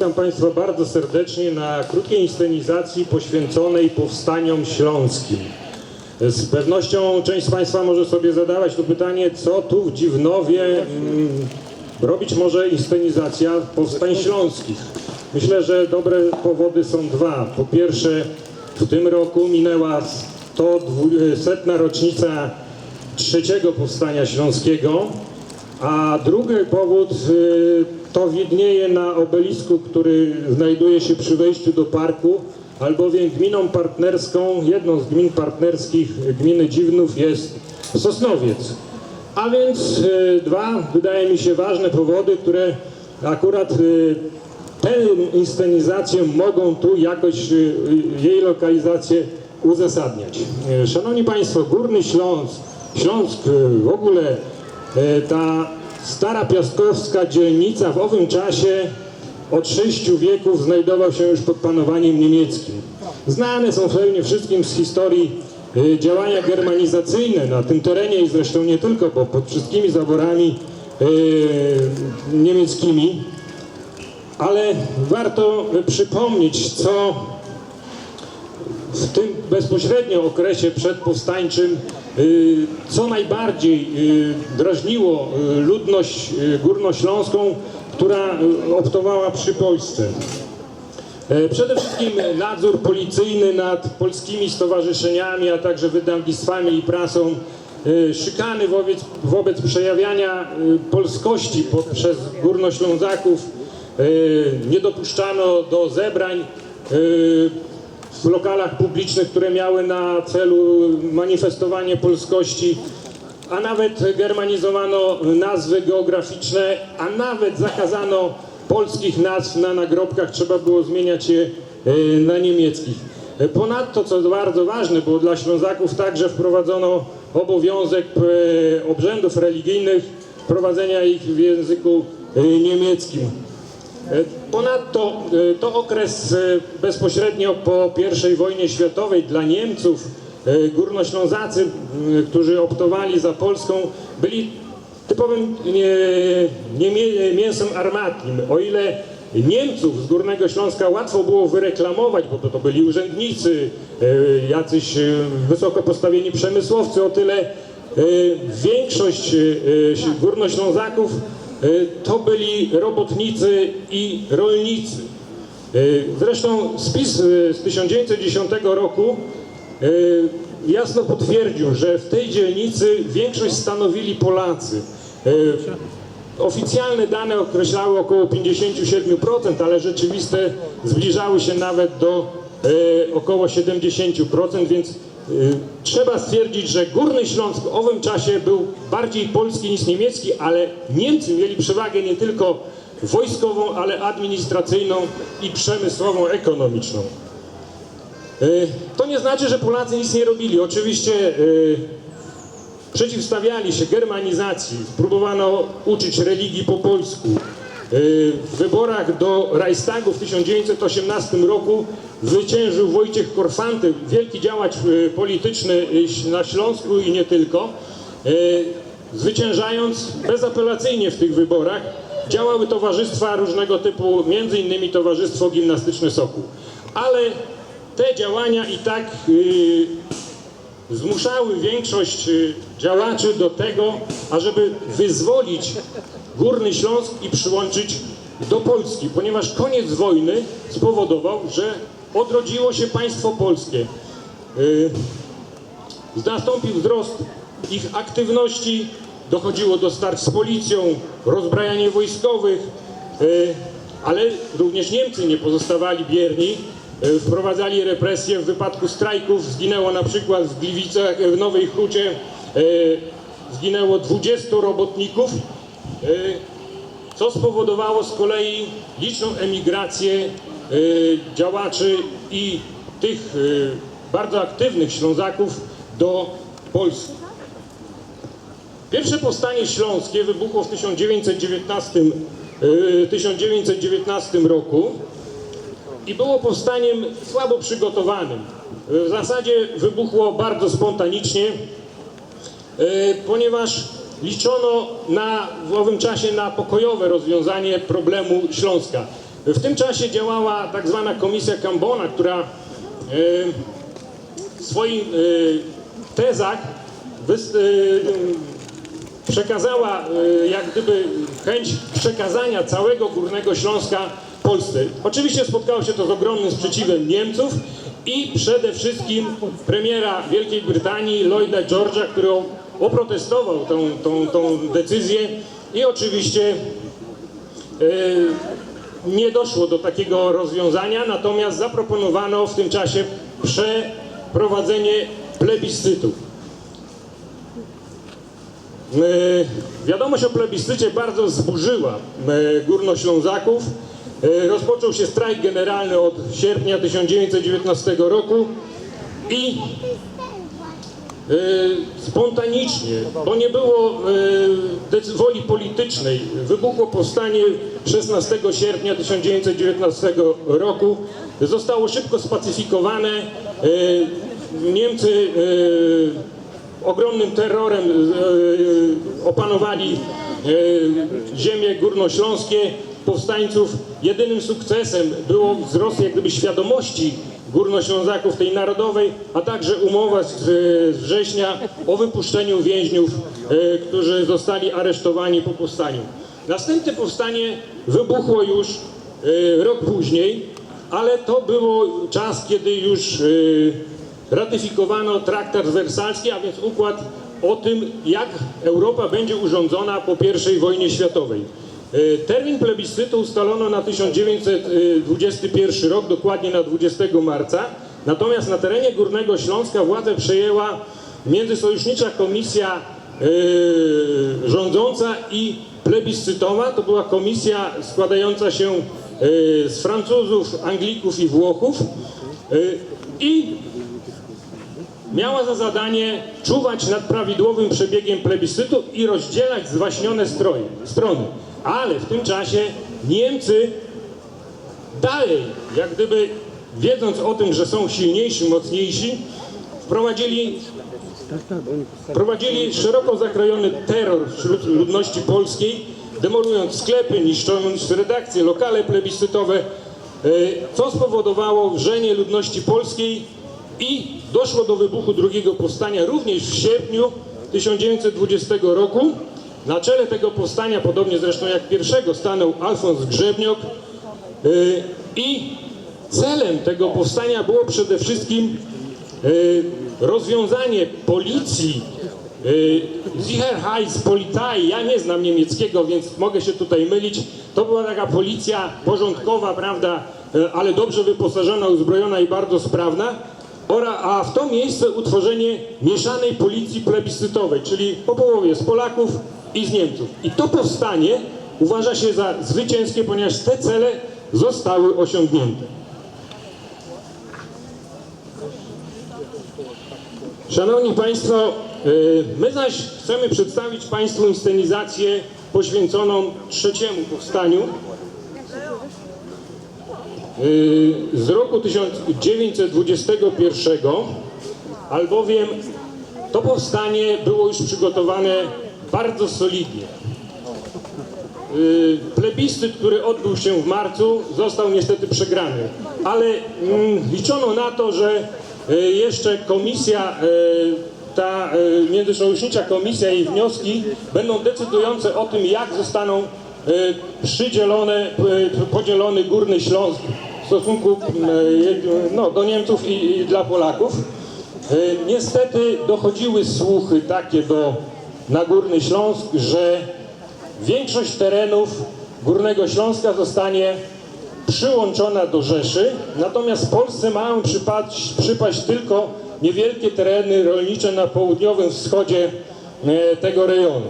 Witam Państwa bardzo serdecznie na krótkiej inscenizacji poświęconej powstaniom śląskim. Z pewnością część z Państwa może sobie zadawać to pytanie, co tu w Dziwnowie mm, robić może inscenizacja powstań śląskich. Myślę, że dobre powody są dwa. Po pierwsze, w tym roku minęła 100 rocznica trzeciego powstania śląskiego, a drugi powód y, to widnieje na obelisku, który znajduje się przy wejściu do parku, albowiem gminą partnerską, jedną z gmin partnerskich gminy Dziwnów jest Sosnowiec. A więc y, dwa, wydaje mi się, ważne powody, które akurat y, tę inscenizację mogą tu jakoś y, jej lokalizację uzasadniać. Szanowni Państwo, Górny Śląsk, Śląsk w ogóle ta stara piaskowska dzielnica w owym czasie od sześciu wieków znajdował się już pod panowaniem niemieckim. Znane są pewnie wszystkim z historii y, działania germanizacyjne na tym terenie i zresztą nie tylko, bo pod wszystkimi zaborami y, niemieckimi. Ale warto przypomnieć, co w tym bezpośrednio okresie przedpowstańczym, co najbardziej y, drażniło y, ludność y, górnośląską, która y, optowała przy Polsce. E, Przede wszystkim nadzór policyjny nad polskimi stowarzyszeniami, a także wydawnictwami i prasą, e, szykany wobec, wobec przejawiania polskości poprzez górnoślązaków. E, Nie dopuszczano do zebrań w lokalach publicznych, które miały na celu manifestowanie polskości, a nawet germanizowano nazwy geograficzne, a nawet zakazano polskich nazw na nagrobkach, trzeba było zmieniać je e, na niemieckich. E, Ponadto, co bardzo ważne, bo dla Ślązaków także wprowadzono obowiązek e, obrzędów religijnych, prowadzenia ich w języku niemieckim. E, Ponadto e, to okres e, bezpośrednio po I wojnie światowej dla Niemców górnoślązacy, którzy optowali za Polską, byli typowym nie, nie, mięsem armatnim. O ile Niemców z Górnego Śląska łatwo było wyreklamować, bo to, to byli urzędnicy, jacyś wysoko postawieni przemysłowcy, o tyle większość Górnoślązaków to byli robotnicy i rolnicy. E, Zresztą spis e, z 1910 roku jasno potwierdził, że w tej dzielnicy większość stanowili Polacy. Oficjalne dane określały około 57%, ale rzeczywiste zbliżały się nawet do około 70%, więc trzeba stwierdzić, że Górny Śląsk w owym czasie był bardziej polski niż niemiecki, ale Niemcy mieli przewagę nie tylko wojskową, ale administracyjną i przemysłową, ekonomiczną. E, To nie znaczy, że Polacy nic nie robili. Oczywiście e, przeciwstawiali się germanizacji, próbowano uczyć religii po polsku. E, W wyborach do Reichstagu w 1918 roku zwyciężył Wojciech Korfanty, wielki działacz e, polityczny e, na Śląsku i nie tylko. Zwyciężając bezapelacyjnie w tych wyborach, działały towarzystwa różnego typu, między innymi Towarzystwo Gimnastyczne Sokół. Ale te działania i tak y, zmuszały większość y, działaczy do tego, ażeby wyzwolić Górny Śląsk i przyłączyć do Polski, ponieważ koniec wojny spowodował, że odrodziło się państwo polskie. Y, Nastąpił wzrost ich aktywności, dochodziło do starć z policją, rozbrajanie wojskowych, y, ale również Niemcy nie pozostawali bierni, y, wprowadzali represje w wypadku strajków, zginęło na przykład w Gliwicach, w Nowej Hucie, zginęło 20 robotników, co spowodowało z kolei liczną emigrację y, działaczy i tych y, bardzo aktywnych Ślązaków do Polski. Pierwsze powstanie śląskie wybuchło w 1919, y, 1919 roku i było powstaniem słabo przygotowanym. W zasadzie wybuchło bardzo spontanicznie, ponieważ liczono na, w owym czasie na pokojowe rozwiązanie problemu Śląska. W tym czasie działała tak zwana komisja Cambona, która e, w swoich e, tezach e, przekazała jak gdyby chęć przekazania całego Górnego Śląska Polsce. Oczywiście spotkało się to z ogromnym sprzeciwem Niemców i przede wszystkim premiera Wielkiej Brytanii Lloyda George'a, który oprotestował tą, tą, tą decyzję i oczywiście e, nie doszło do takiego rozwiązania, natomiast zaproponowano w tym czasie przeprowadzenie plebiscytu. E, Wiadomość o plebiscycie bardzo zburzyła e, Górnoślązaków. Rozpoczął się strajk generalny od sierpnia 1919 roku i spontanicznie, bo nie było e, woli politycznej, wybuchło powstanie 16 sierpnia 1919 roku. Zostało szybko spacyfikowane. E, Niemcy e, ogromnym terrorem e, opanowali e, ziemie górnośląskie powstańców. Jedynym sukcesem było wzrost jak gdyby świadomości górnoślązaków tej narodowej, a także umowa z, z września o wypuszczeniu więźniów, e, którzy zostali aresztowani po powstaniu. Następne powstanie wybuchło już e, rok później, ale to było czas, kiedy już e, ratyfikowano traktat wersalski, a więc układ o tym, jak Europa będzie urządzona po I wojnie światowej. E, Termin plebiscytu ustalono na 1921 rok, dokładnie na 20 marca, natomiast na terenie Górnego Śląska władzę przejęła Międzysojusznicza Komisja e, rządząca i plebiscytowa. To była komisja składająca się e, z Francuzów, Anglików i Włochów. I miała za zadanie czuwać nad prawidłowym przebiegiem plebiscytu i rozdzielać zwaśnione strony. Ale w tym czasie Niemcy dalej, jak gdyby wiedząc o tym, że są silniejsi, mocniejsi, wprowadzili, wprowadzili szeroko zakrojony terror wśród ludności polskiej, demolując sklepy, niszcząc redakcje, lokale plebiscytowe, e, co spowodowało wrzenie ludności polskiej i doszło do wybuchu drugiego powstania również w sierpniu 1920 roku. Na czele tego powstania, podobnie zresztą jak pierwszego, stanął Alfons Grzebniok y, i celem tego powstania było przede wszystkim y, rozwiązanie policji y, Sicherheitspolizei, ja nie znam niemieckiego, więc mogę się tutaj mylić. To była taka policja porządkowa, prawda, y, ale dobrze wyposażona, uzbrojona i bardzo sprawna. Ora, a w to miejsce utworzenie mieszanej policji plebiscytowej, czyli po połowie z Polaków i z Niemców. I to powstanie uważa się za zwycięskie, ponieważ te cele zostały osiągnięte. Szanowni Państwo, y, my zaś chcemy przedstawić Państwu inscenizację poświęconą trzeciemu powstaniu y, z roku 1921, albowiem to powstanie było już przygotowane bardzo solidnie. Y, Plebiscyt, który odbył się w marcu, został niestety przegrany, ale mm, liczono na to, że y, jeszcze komisja, y, ta międzysojusznicza komisja i wnioski będą decydujące o tym, jak zostaną przydzielone, podzielony Górny Śląsk w stosunku no, do Niemców i, i dla Polaków. Niestety dochodziły słuchy takie do, na Górny Śląsk, że większość terenów Górnego Śląska zostanie przyłączona do Rzeszy, natomiast Polsce mają przypaść, przypaść tylko niewielkie tereny rolnicze na południowym wschodzie e, tego rejonu.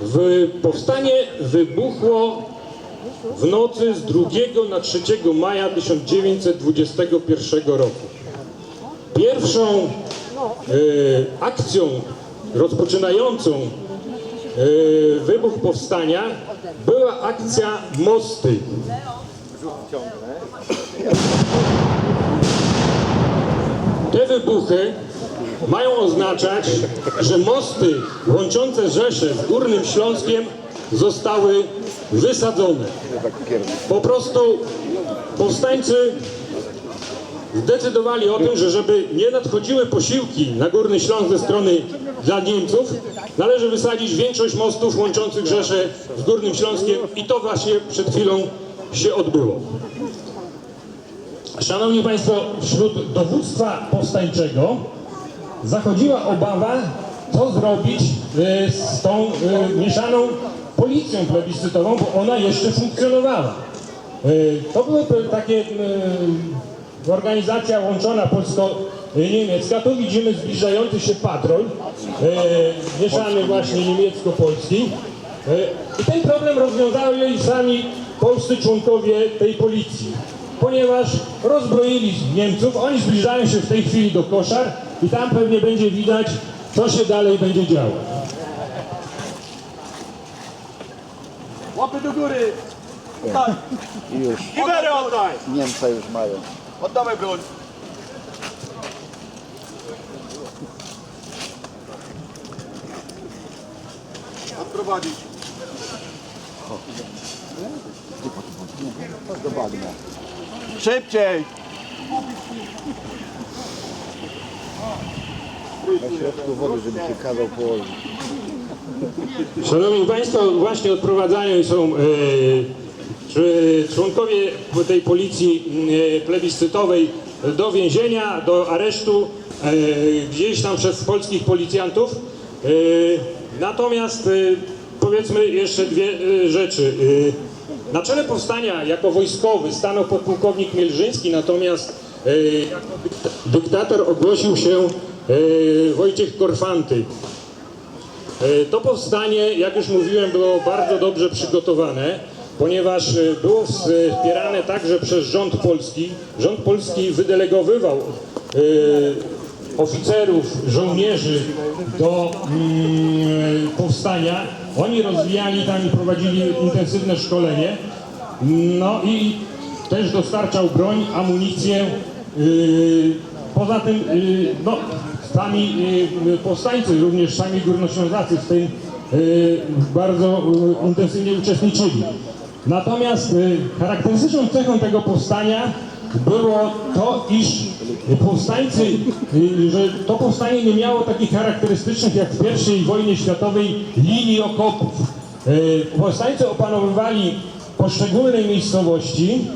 W powstanie wybuchło w nocy z 2 na 3 maja 1921 roku. Pierwszą akcją rozpoczynającą e, wybuch powstania była akcja Mosty. Te wybuchy mają oznaczać, że mosty łączące Rzeszę z Górnym Śląskiem zostały wysadzone. Po prostu powstańcy zdecydowali o tym, że żeby nie nadchodziły posiłki na Górny Śląsk ze strony dla Niemców, należy wysadzić większość mostów łączących Rzeszę z Górnym Śląskiem i to właśnie przed chwilą się odbyło. Szanowni Państwo, wśród dowództwa powstańczego zachodziła obawa, co zrobić e, z tą e, mieszaną policją plebiscytową, bo ona jeszcze funkcjonowała. E, To były takie organizacja łączona polsko-niemiecka. Tu widzimy zbliżający się patrol, e, mieszany właśnie niemiecko-polski. E, I ten problem rozwiązali sami polscy członkowie tej policji, ponieważ rozbroili Niemców, oni zbliżają się w tej chwili do koszar i tam pewnie będzie widać, co się dalej będzie działo. Łapy do góry! Tak! I już Giwerę oddaj! Niemca już mają. Oddawaj broń! Odprowadzić. Do bagna. Szybciej! Na środku wody, żeby się kazał położyć. Szanowni Państwo, właśnie odprowadzani są czy- członkowie tej policji e, plebiscytowej do więzienia, do aresztu, e, gdzieś tam przez polskich policjantów. E, natomiast powiedzmy jeszcze dwie rzeczy. Na czele powstania jako wojskowy stanął podpułkownik Mielżyński, natomiast jako dykta- dyktator ogłosił się Wojciech Korfanty. To powstanie, jak już mówiłem, było bardzo dobrze przygotowane, ponieważ e, było wspierane także przez rząd polski. Rząd polski wydelegowywał e, oficerów, żołnierzy do mm, powstania. Oni rozwijali tam i prowadzili intensywne szkolenie. No i też dostarczał broń, amunicję. Poza tym, no, sami yy, powstańcy, również sami górnoślązacy w tym bardzo intensywnie uczestniczyli. Natomiast yy, charakterystyczną cechą tego powstania było to, iż powstańcy, yy, że to powstanie nie miało takich charakterystycznych jak w I wojnie światowej linii okopów. Yy, Powstańcy opanowywali poszczególne miejscowości,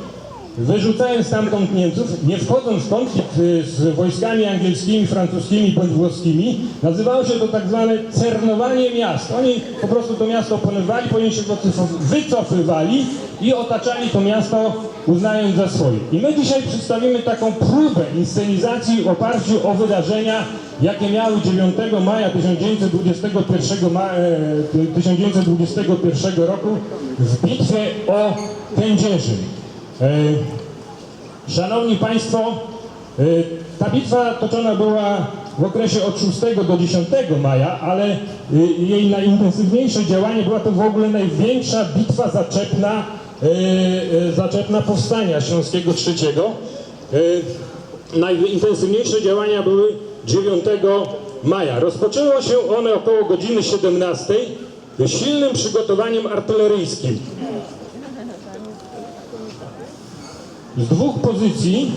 wyrzucając stamtąd Niemców, nie wchodząc w konflikt y, z wojskami angielskimi, francuskimi bądź włoskimi, nazywało się to tak zwane cernowanie miast. Oni po prostu to miasto opanowywali, później się wycof- wycofywali i otaczali to miasto uznając za swoje. I my dzisiaj przedstawimy taką próbę inscenizacji w oparciu o wydarzenia, jakie miały 9 maja 1921, ma, e, 1921 roku w bitwie o Kędzierzyn. E, Szanowni Państwo, e, ta bitwa toczona była w okresie od 6 do 10 maja, ale e, jej najintensywniejsze działanie była to w ogóle największa bitwa zaczepna, zaczepna powstania śląskiego. E, Najintensywniejsze działania były 9 maja. Rozpoczęło się one około godziny 17 silnym przygotowaniem artyleryjskim. Z dwóch pozycji.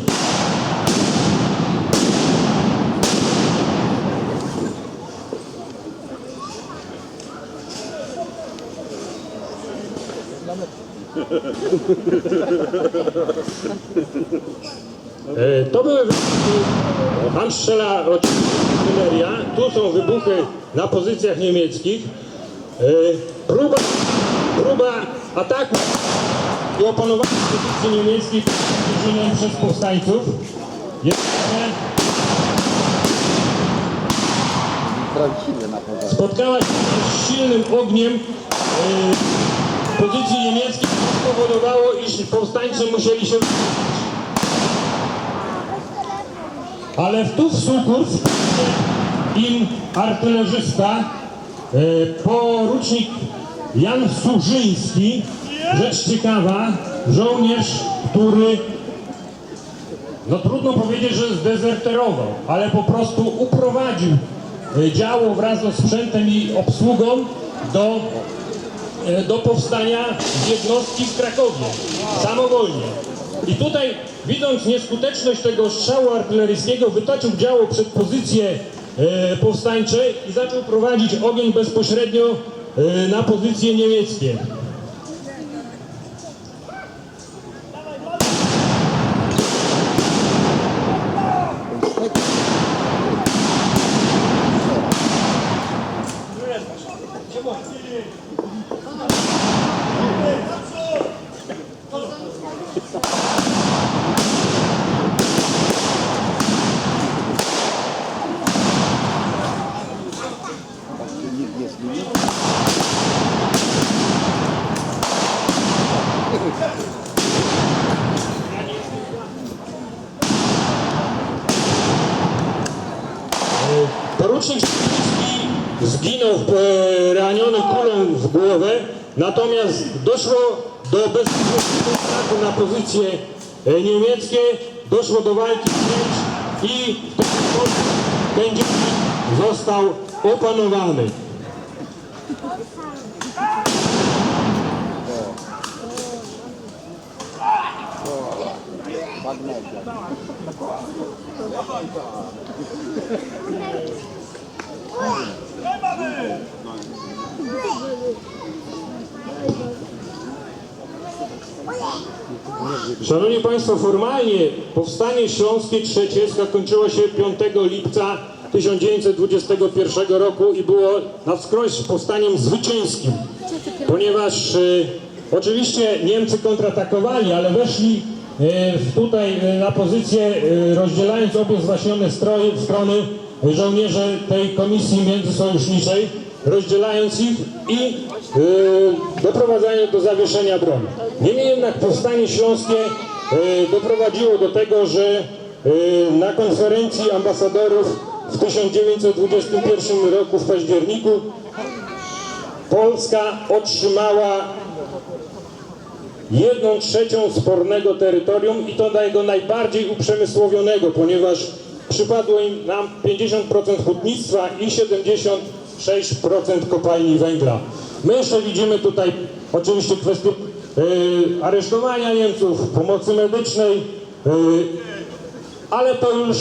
E, To były wybuchy, tam strzela artyleria, tu są wybuchy na pozycjach niemieckich. E, Próba, próba ataku i opanowania pozycji niemieckiej Kędzierzynem przez powstańców. Pożarze. spotkała się z silnym ogniem e, pozycji niemieckich, co spowodowało, iż powstańcy musieli się ale w tu w sukurs im artylerzysta, e, porucznik Jan Surzyński, rzecz ciekawa, żołnierz, który no trudno powiedzieć, że zdezerterował, ale po prostu uprowadził e, działo wraz ze sprzętem i obsługą do e, do powstania jednostki w Krakowie, samowolnie. I tutaj, widząc nieskuteczność tego strzału artyleryjskiego, wytoczył działo przed pozycje e, powstańcze i zaczął prowadzić ogień bezpośrednio e, na pozycje niemieckie. Natomiast doszło do bezpośredniego ataku na pozycje e, niemieckie, doszło do walki wręcz i w ten sposób Kędzierzyn został opanowany. Szanowni Państwo, formalnie powstanie śląskie trzecie skończyło się 5 lipca 1921 roku i było na wskroś powstaniem zwycięskim, ponieważ e, oczywiście Niemcy kontratakowali, ale weszli e, tutaj e, na pozycję, rozdzielając obie zwaśnione stroje, strony żołnierze tej komisji międzysojuszniczej, rozdzielając ich i e, doprowadzając do zawieszenia broni. Niemniej jednak powstanie śląskie e, doprowadziło do tego, że e, na konferencji ambasadorów w 1921 roku w październiku Polska otrzymała jedną trzecią spornego terytorium i to tego najbardziej uprzemysłowionego, ponieważ przypadło im nam 50% hutnictwa i 76% kopalni węgla. My jeszcze widzimy tutaj oczywiście kwestię y, aresztowania Niemców, pomocy medycznej, y, ale to już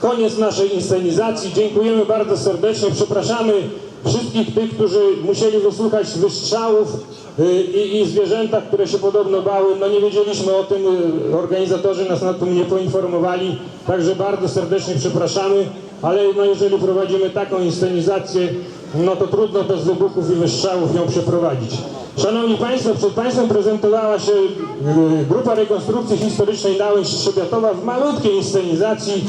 koniec naszej inscenizacji. Dziękujemy bardzo serdecznie. Przepraszamy wszystkich tych, którzy musieli wysłuchać wystrzałów y, i, i zwierzęta, które się podobno bały. No nie wiedzieliśmy o tym, organizatorzy nas na tym nie poinformowali, także bardzo serdecznie przepraszamy, ale no jeżeli prowadzimy taką inscenizację, no to trudno bez wybuchów i wystrzałów ją przeprowadzić. Szanowni Państwo, przed Państwem prezentowała się y, grupa rekonstrukcji historycznej Nałęcz Trzebiatowa w malutkiej inscenizacji.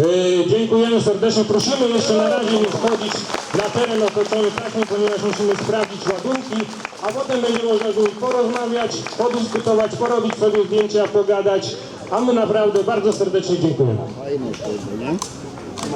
Y, Dziękujemy serdecznie. Prosimy jeszcze na razie nie wchodzić na teren otoczony taśmą, ponieważ musimy sprawdzić ładunki, a potem będzie można tu porozmawiać, podyskutować, porobić sobie zdjęcia, pogadać. A my naprawdę bardzo serdecznie dziękujemy.